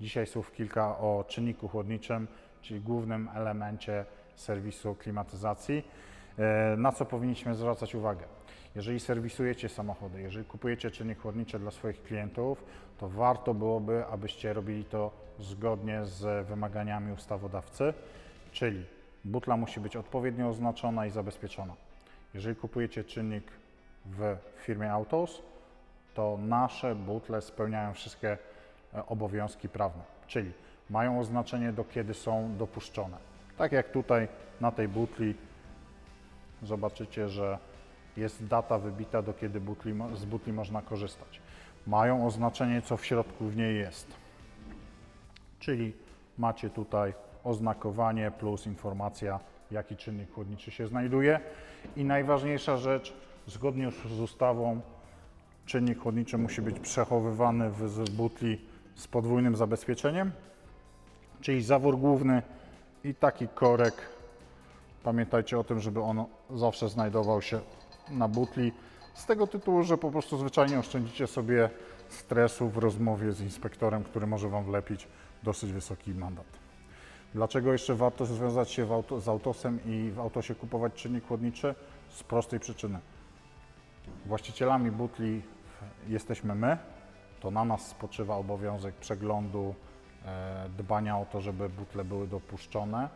Dzisiaj słów kilka o czynniku chłodniczym, czyli głównym elemencie serwisu klimatyzacji. E, Na co powinniśmy zwracać uwagę? Jeżeli serwisujecie samochody, jeżeli kupujecie czynnik chłodniczy dla swoich klientów, to warto byłoby, abyście robili to zgodnie z wymaganiami ustawodawcy, czyli butla musi być odpowiednio oznaczona i zabezpieczona. Jeżeli kupujecie czynnik w firmie Autos, to nasze butle spełniają wszystkie obowiązki prawne, czyli mają oznaczenie do kiedy są dopuszczone. Tak jak tutaj na tej butli zobaczycie, że jest data wybita do kiedy butli, z butli można korzystać. Mają oznaczenie co w środku w niej jest. Czyli macie tutaj oznakowanie plus informacja, jaki czynnik chłodniczy się znajduje. I najważniejsza rzecz, zgodnie z ustawą, czynnik chłodniczy musi być przechowywany w butli z podwójnym zabezpieczeniem, czyli zawór główny i taki korek. Pamiętajcie o tym, żeby on zawsze znajdował się na butli, z tego tytułu, że po prostu zwyczajnie oszczędzicie sobie stresu w rozmowie z inspektorem, który może Wam wlepić dosyć wysoki mandat. Dlaczego jeszcze warto związać się auto, z autosem i w autosie kupować czynnik chłodniczy? Z prostej przyczyny. Właścicielami butli jesteśmy my, to na nas spoczywa obowiązek przeglądu, e, dbania o to, żeby butle były dopuszczone.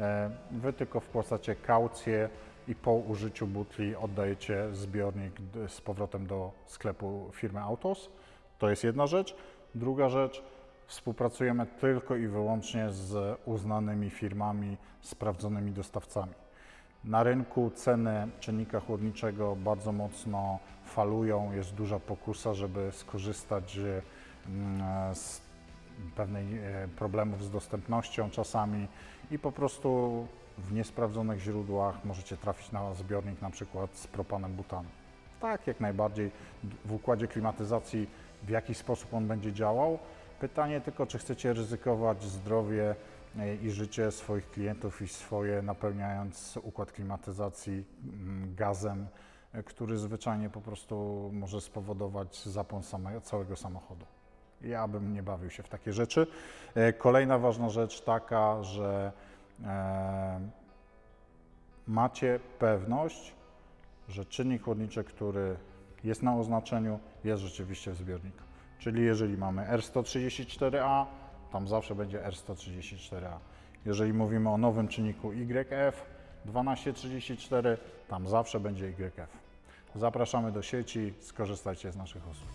E, Wy tylko wpłacacie kaucję i po użyciu butli oddajecie zbiornik z powrotem do sklepu firmy Autos. To jest jedna rzecz. Druga rzecz, współpracujemy tylko i wyłącznie z uznanymi firmami, sprawdzonymi dostawcami. Na rynku ceny czynnika chłodniczego bardzo mocno falują, jest duża pokusa, żeby skorzystać mm, z pewnej e, problemów z dostępnością czasami i po prostu w niesprawdzonych źródłach możecie trafić na zbiornik na przykład z propanem butanu. Tak, jak najbardziej w układzie klimatyzacji w jaki sposób on będzie działał. Pytanie tylko, czy chcecie ryzykować zdrowie i życie swoich klientów i swoje, napełniając układ klimatyzacji mm, gazem, który zwyczajnie po prostu może spowodować zapłon całego samochodu. Ja bym nie bawił się w takie rzeczy. E, Kolejna ważna rzecz taka, że e, macie pewność, że czynnik chłodniczy, który jest na oznaczeniu, jest rzeczywiście w zbiorniku. Czyli jeżeli mamy R134A, tam zawsze będzie R134A. Jeżeli mówimy o nowym czynniku YF 1234, tam zawsze będzie YF. Zapraszamy do sieci, skorzystajcie z naszych usług.